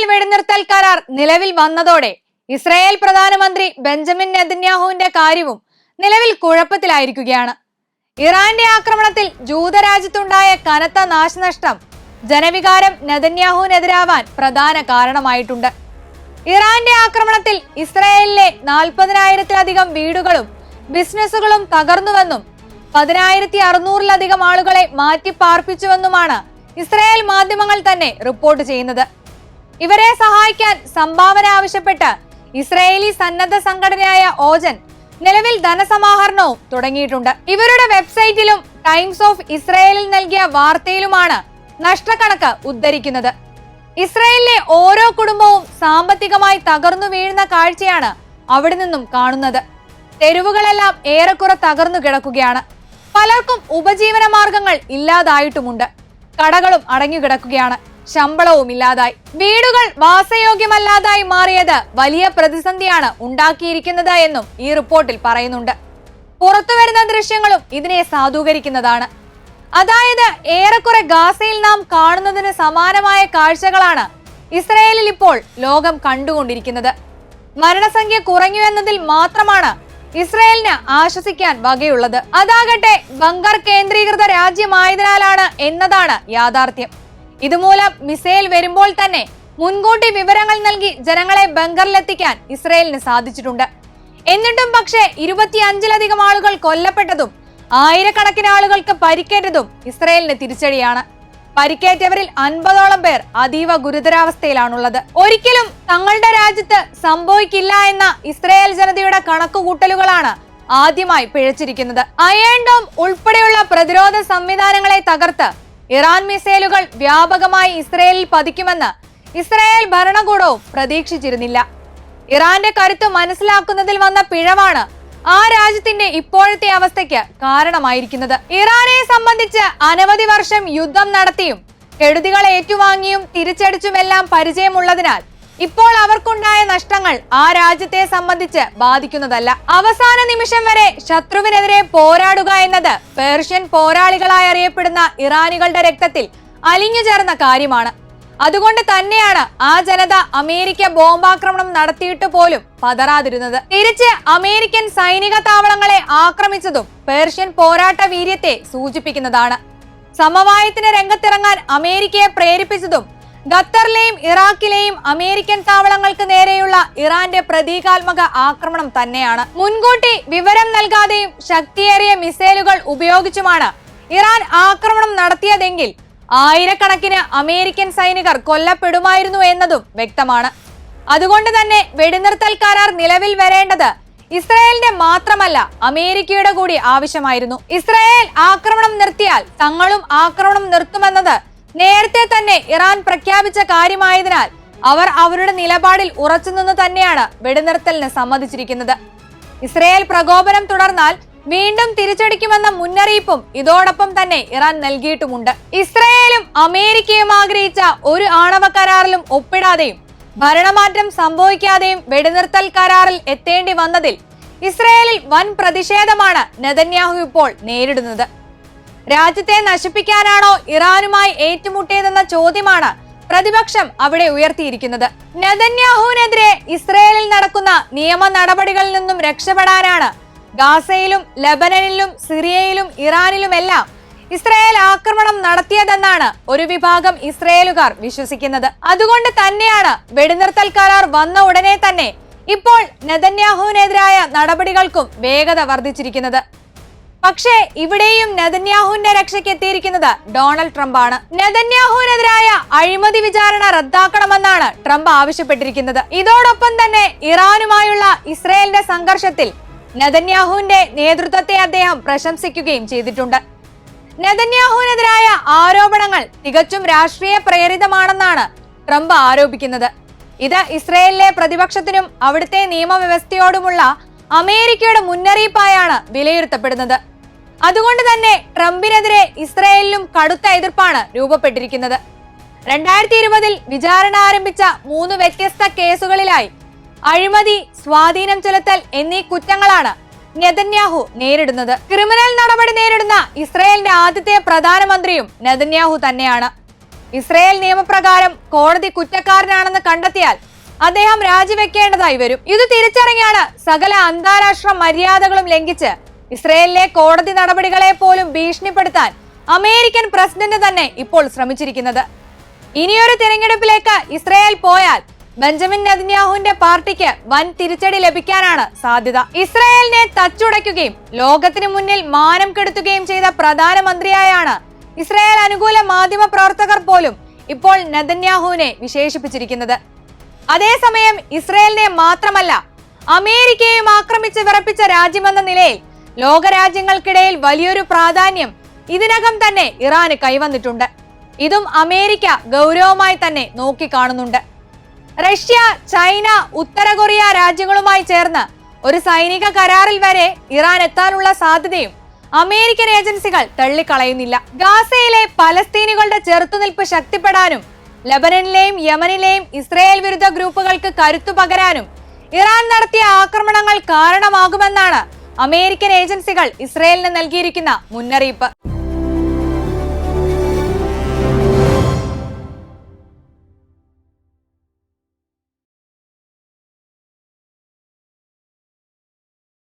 Israel വെടിനിർത്തൽ കരാർ നിലവിൽ വന്നതോടെ ഇസ്രായേൽ പ്രധാനമന്ത്രി ബെഞ്ചമിൻ നെതന്യാഹുവിന്റെ കാര്യവും നിലവിൽ കുഴപ്പത്തിലായിരിക്കുകയാണ്. ഇറാന്റെ ആക്രമണത്തിൽ ജൂതരാജ്യത്തുണ്ടായ കനത്ത നാശനഷ്ടം ജനവികാരം നെതന്യാഹുവിനെതിരാവാൻ പ്രധാന കാരണമായിട്ടുണ്ട്. ഇറാന്റെ ആക്രമണത്തിൽ ഇസ്രായേലിലെ നാൽപ്പതിനായിരത്തിലധികം വീടുകളും ബിസിനസ്സുകളും തകർന്നുവെന്നും പതിനായിരത്തി അറുന്നൂറിലധികം ആളുകളെ മാറ്റി പാർപ്പിച്ചുവെന്നുമാണ് ഇസ്രായേൽ മാധ്യമങ്ങൾ തന്നെ റിപ്പോർട്ട് ചെയ്യുന്നത്. ഇവരെ സഹായിക്കാൻ സംഭാവന ആവശ്യപ്പെട്ട് ഇസ്രയേലി സന്നദ്ധ സംഘടനയായ ഓജൻ നിലവിൽ ധനസമാഹരണവും തുടങ്ങിയിട്ടുണ്ട്. ഇവരുടെ വെബ്സൈറ്റിലും ടൈംസ് ഓഫ് ഇസ്രയേലിൽ നൽകിയ വാർത്തയിലുമാണ് നഷ്ടക്കണക്ക് ഉദ്ധരിക്കുന്നത്. ഇസ്രയേലിലെ ഓരോ കുടുംബവും സാമ്പത്തികമായി തകർന്നു വീഴുന്ന കാഴ്ചയാണ് അവിടെ നിന്നും കാണുന്നത്. തെരുവുകളെല്ലാം ഏറെക്കുറെ തകർന്നു കിടക്കുകയാണ്. പലർക്കും ഉപജീവന മാർഗങ്ങൾ ഇല്ലാതായിട്ടുമുണ്ട്. കടകളും അടഞ്ഞുകിടക്കുകയാണ്. ശമ്പളവും ഇല്ലാതായി വീടുകൾ വാസയോഗ്യമല്ലാതായി മാറിയത് വലിയ പ്രതിസന്ധിയാണ് ഉണ്ടാക്കിയിരിക്കുന്നത് എന്നും ഈ റിപ്പോർട്ടിൽ പറയുന്നുണ്ട്. പുറത്തുവരുന്ന ദൃശ്യങ്ങളും ഇതിനെ സാധൂകരിക്കുന്നതാണ്. അതായത് ഏറെക്കുറെ ഗാസയിൽ നാം കാണുന്നതിന് സമാനമായ കാഴ്ചകളാണ് ഇസ്രയേലിൽ ഇപ്പോൾ ലോകം കണ്ടുകൊണ്ടിരിക്കുന്നത്. മരണസംഖ്യ കുറഞ്ഞു എന്നതിൽ മാത്രമാണ് ഇസ്രയേലിന് ആശ്വസിക്കാൻ വകയുള്ളത്. അതാകട്ടെ ബങ്കർ കേന്ദ്രീകൃത രാജ്യമായതിനാലാണ് എന്നതാണ് യാഥാർത്ഥ്യം. ഇതുമൂലം മിസൈൽ വരുമ്പോൾ തന്നെ മുൻകൂട്ടി വിവരങ്ങൾ നൽകി ജനങ്ങളെ ബങ്കറിലെത്തിക്കാൻ ഇസ്രയേലിന് സാധിച്ചിട്ടുണ്ട്. എന്നിട്ടും പക്ഷേ ഇരുപത്തിയഞ്ചിലധികം ആളുകൾ കൊല്ലപ്പെട്ടതും ആയിരക്കണക്കിന് ആളുകൾക്ക് പരിക്കേറ്റതും ഇസ്രയേലിന് തിരിച്ചടിയാണ്. പരിക്കേറ്റവരിൽ അൻപതോളം പേർ അതീവ ഗുരുതരാവസ്ഥയിലാണുള്ളത്. ഒരിക്കലും തങ്ങളുടെ രാജ്യത്ത് സംഭവിക്കില്ല എന്ന ഇസ്രയേൽ ജനതയുടെ കണക്കുകൂട്ടലുകളാണ് ആദ്യമായി പിഴച്ചിരിക്കുന്നത്. അയൺ ഉൾപ്പെടെയുള്ള പ്രതിരോധ സംവിധാനങ്ങളെ തകർത്ത് ഇറാൻ മിസൈലുകൾ വ്യാപകമായി ഇസ്രയേലിൽ പതിക്കുമെന്ന് ഇസ്രായേൽ ഭരണകൂടവും പ്രതീക്ഷിച്ചിരുന്നില്ല. ഇറാന്റെ കരുത്ത് മനസ്സിലാക്കുന്നതിൽ വന്ന പിഴവാണ് ആ രാജ്യത്തിന്റെ ഇപ്പോഴത്തെ അവസ്ഥയ്ക്ക് കാരണമായിരിക്കുന്നത്. ഇറാനെ സംബന്ധിച്ച് അനവധി വർഷം യുദ്ധം നടത്തിയും കെടുതികൾ ഏറ്റുവാങ്ങിയും തിരിച്ചടിച്ചുമെല്ലാം പരിചയമുള്ളതിനാൽ ഇപ്പോൾ അവർക്കുണ്ടായ നഷ്ടങ്ങൾ ആ രാജ്യത്തെ സംബന്ധിച്ച് ബാധിക്കുന്നതല്ല. അവസാന നിമിഷം വരെ ശത്രുവിനെതിരെ പോരാടുക എന്നത് പേർഷ്യൻ പോരാളികളായി അറിയപ്പെടുന്ന ഇറാനികളുടെ രക്തത്തിൽ അലിഞ്ഞു ചേർന്ന കാര്യമാണ്. അതുകൊണ്ട് തന്നെയാണ് ആ ജനത അമേരിക്ക ബോംബാക്രമണം നടത്തിയിട്ട് പോലും പതറാതിരുന്നത്. തിരിച്ച് അമേരിക്കൻ സൈനിക താവളങ്ങളെ ആക്രമിച്ചതും പേർഷ്യൻ പോരാട്ട വീര്യത്തെ സൂചിപ്പിക്കുന്നതാണ്. സമവായത്തിന് രംഗത്തിറങ്ങാൻ അമേരിക്കയെ പ്രേരിപ്പിച്ചതും ഖത്തറിലെയും ഇറാഖിലെയും അമേരിക്കൻ താവളങ്ങൾക്ക് നേരെയുള്ള ഇറാന്റെ പ്രതീകാത്മക ആക്രമണം തന്നെയാണ്. മുൻകൂട്ടി വിവരം നൽകാതെയും ശക്തിയേറിയ മിസൈലുകൾ ഉപയോഗിച്ചുമാണ് ഇറാൻ ആക്രമണം നടത്തിയതെങ്കിൽ ആയിരക്കണക്കിന് അമേരിക്കൻ സൈനികർ കൊല്ലപ്പെടുമായിരുന്നു എന്നതും വ്യക്തമാണ്. അതുകൊണ്ട് തന്നെ വെടിനിർത്തൽ കരാർ നിലവിൽ വരേണ്ടത് ഇസ്രായേലിന്റെ മാത്രമല്ല അമേരിക്കയുടെ കൂടി ആവശ്യമായിരുന്നു. ഇസ്രായേൽ ആക്രമണം നിർത്തിയാൽ തങ്ങളും ആക്രമണം നിർത്തുമെന്നത് നേരത്തെ തന്നെ ഇറാൻ പ്രഖ്യാപിച്ച കാര്യമായതിനാൽ അവർ അവരുടെ നിലപാടിൽ ഉറച്ചുനിന്ന് തന്നെയാണ് വെടിനിർത്തലിന് സമ്മതിച്ചിരിക്കുന്നത്. ഇസ്രയേൽ പ്രകോപനം തുടർന്നാൽ വീണ്ടും തിരിച്ചടിക്കുമെന്ന മുന്നറിയിപ്പും ഇതോടൊപ്പം തന്നെ ഇറാൻ നൽകിയിട്ടുമുണ്ട്. ഇസ്രയേലും അമേരിക്കയും ആഗ്രഹിച്ച ഒരു ആണവ കരാറിലും ഒപ്പിടാതെയും ഭരണമാറ്റം സംഭവിക്കാതെയും വെടിനിർത്തൽ കരാറിൽ എത്തേണ്ടി വന്നതിൽ ഇസ്രയേലിൽ വൻ പ്രതിഷേധമാണ് നെതന്യാഹു ഇപ്പോൾ നേരിടുന്നത്. രാജ്യത്തെ നശിപ്പിക്കാനാണോ ഇറാനുമായി ഏറ്റുമുട്ടിയതെന്ന ചോദ്യമാണ് പ്രതിപക്ഷം അവിടെ ഉയർത്തിയിരിക്കുന്നത്. നെതന്യാഹുവിനെതിരെ ഇസ്രയേലിൽ നടക്കുന്ന നിയമ നടപടികളിൽ നിന്നും രക്ഷപ്പെടാനാണ് ഗാസയിലും ലബനനിലും സിറിയയിലും ഇറാനിലുമെല്ലാം ഇസ്രായേൽ ആക്രമണം നടത്തിയതെന്നാണ് ഒരു വിഭാഗം ഇസ്രയേലുകാർ വിശ്വസിക്കുന്നത്. അതുകൊണ്ട് തന്നെയാണ് വെടിനിർത്തൽ കരാർ വന്ന ഉടനെ തന്നെ ഇപ്പോൾ നെതന്യാഹുവിനെതിരായ നടപടികൾക്കും വേഗത വർദ്ധിച്ചിരിക്കുന്നത്. പക്ഷേ ഇവിടെയും നെതന്യാഹുവിന്റെ രക്ഷയ്ക്ക് എത്തിയിരിക്കുന്നത് ഡൊണാൾഡ് ട്രംപ് ആണ് നെതന്യാഹുവിനെതിരായ അഴിമതി വിചാരണ റദ്ദാക്കണമെന്നാണ് ട്രംപ് ആവശ്യപ്പെട്ടിരിക്കുന്നത്. ഇതോടൊപ്പം തന്നെ ഇറാനുമായുള്ള ഇസ്രയേലിന്റെ സംഘർഷത്തിൽ നെതന്യാഹുവിന്റെ നേതൃത്വത്തെ അദ്ദേഹം പ്രശംസിക്കുകയും ചെയ്തിട്ടുണ്ട്. നെതന്യാഹുവിനെതിരായ ആരോപണങ്ങൾ തികച്ചും രാഷ്ട്രീയ പ്രേരിതമാണെന്നാണ് ട്രംപ് ആരോപിക്കുന്നത്. ഇത് ഇസ്രയേലിലെ പ്രതിപക്ഷത്തിനും അവിടുത്തെ നിയമവ്യവസ്ഥയോടുമുള്ള അമേരിക്കയുടെ മുന്നറിയിപ്പായാണ് വിലയിരുത്തപ്പെടുന്നത്. അതുകൊണ്ട് തന്നെ ട്രംപിനെതിരെ ഇസ്രയേലിലും കടുത്ത എതിർപ്പാണ് രൂപപ്പെട്ടിരിക്കുന്നത്. രണ്ടായിരത്തി ഇരുപതിൽ വിചാരണ ആരംഭിച്ച മൂന്ന് വ്യത്യസ്ത കേസുകളിലായി അഴിമതി സ്വാധീനം ചെലുത്തൽ എന്നീ കുറ്റങ്ങളാണ് നെതന്യാഹു നേരിടുന്നത്. ക്രിമിനൽ നടപടി നേരിടുന്ന ഇസ്രയേലിന്റെ ആദ്യത്തെ പ്രധാനമന്ത്രിയും നെതന്യാഹു തന്നെയാണ്. ഇസ്രയേൽ നിയമപ്രകാരം കോടതി കുറ്റക്കാരനാണെന്ന് കണ്ടെത്തിയാൽ അദ്ദേഹം രാജിവെക്കേണ്ടതായി വരും. ഇത് തിരിച്ചറിഞ്ഞാണ് സകല അന്താരാഷ്ട്ര മര്യാദകളും ലംഘിച്ച് ഇസ്രയേലിലെ കോടതി നടപടികളെ പോലും ഭീഷണിപ്പെടുത്താൻ അമേരിക്കൻ പ്രസിഡന്റ് തന്നെ ഇപ്പോൾ ശ്രമിച്ചിരിക്കുന്നത്. ഇനിയൊരു തിരഞ്ഞെടുപ്പിലേക്ക് ഇസ്രയേൽ പോയാൽ ബെഞ്ചമിൻ നെതന്യാഹുവിന്റെ പാർട്ടിക്ക് വൻ തിരിച്ചടി ലഭിക്കാനാണ് സാധ്യത. ഇസ്രയേലിനെ തച്ചുടയ്ക്കുകയും ലോകത്തിന് മുന്നിൽ മാനം കെടുത്തുകയും ചെയ്ത പ്രധാനമന്ത്രിയായാണ് ഇസ്രയേൽ അനുകൂല മാധ്യമ പ്രവർത്തകർ പോലും ഇപ്പോൾ നെതന്യാഹുവിനെ വിശേഷിപ്പിച്ചിരിക്കുന്നത്. അതേസമയം ഇസ്രയേലിനെ മാത്രമല്ല അമേരിക്കയെയും ആക്രമിച്ച് വിറപ്പിച്ച രാജ്യമെന്ന നിലയിൽ ലോകരാജ്യങ്ങൾക്കിടയിൽ വലിയൊരു പ്രാധാന്യം ഇതിനകം തന്നെ ഇറാന് കൈവന്നിട്ടുണ്ട്. ഇതും അമേരിക്ക ഗൗരവമായി തന്നെ നോക്കിക്കാണുന്നുണ്ട്. റഷ്യ ചൈന ഉത്തര കൊറിയ രാജ്യങ്ങളുമായി ചേർന്ന് ഒരു സൈനിക കരാറിൽ വരെ ഇറാൻ എത്താനുള്ള സാധ്യതയും അമേരിക്കൻ ഏജൻസികൾ തള്ളിക്കളയുന്നില്ല. ഗാസയിലെ പലസ്തീനുകളുടെ ചെറുത്തുനിൽപ്പ് ശക്തിപ്പെടാനും ലബനനിലെയും യമനിലെയും ഇസ്രയേൽ വിരുദ്ധ ഗ്രൂപ്പുകൾക്ക് കരുത്തു പകരാനും ഇറാൻ നടത്തിയ ആക്രമണങ്ങൾ കാരണമാകുമെന്നാണ് അമേരിക്കൻ ഏജൻസികൾ ഇസ്രയേലിന് നൽകിയിരിക്കുന്ന മുന്നറിയിപ്പ്.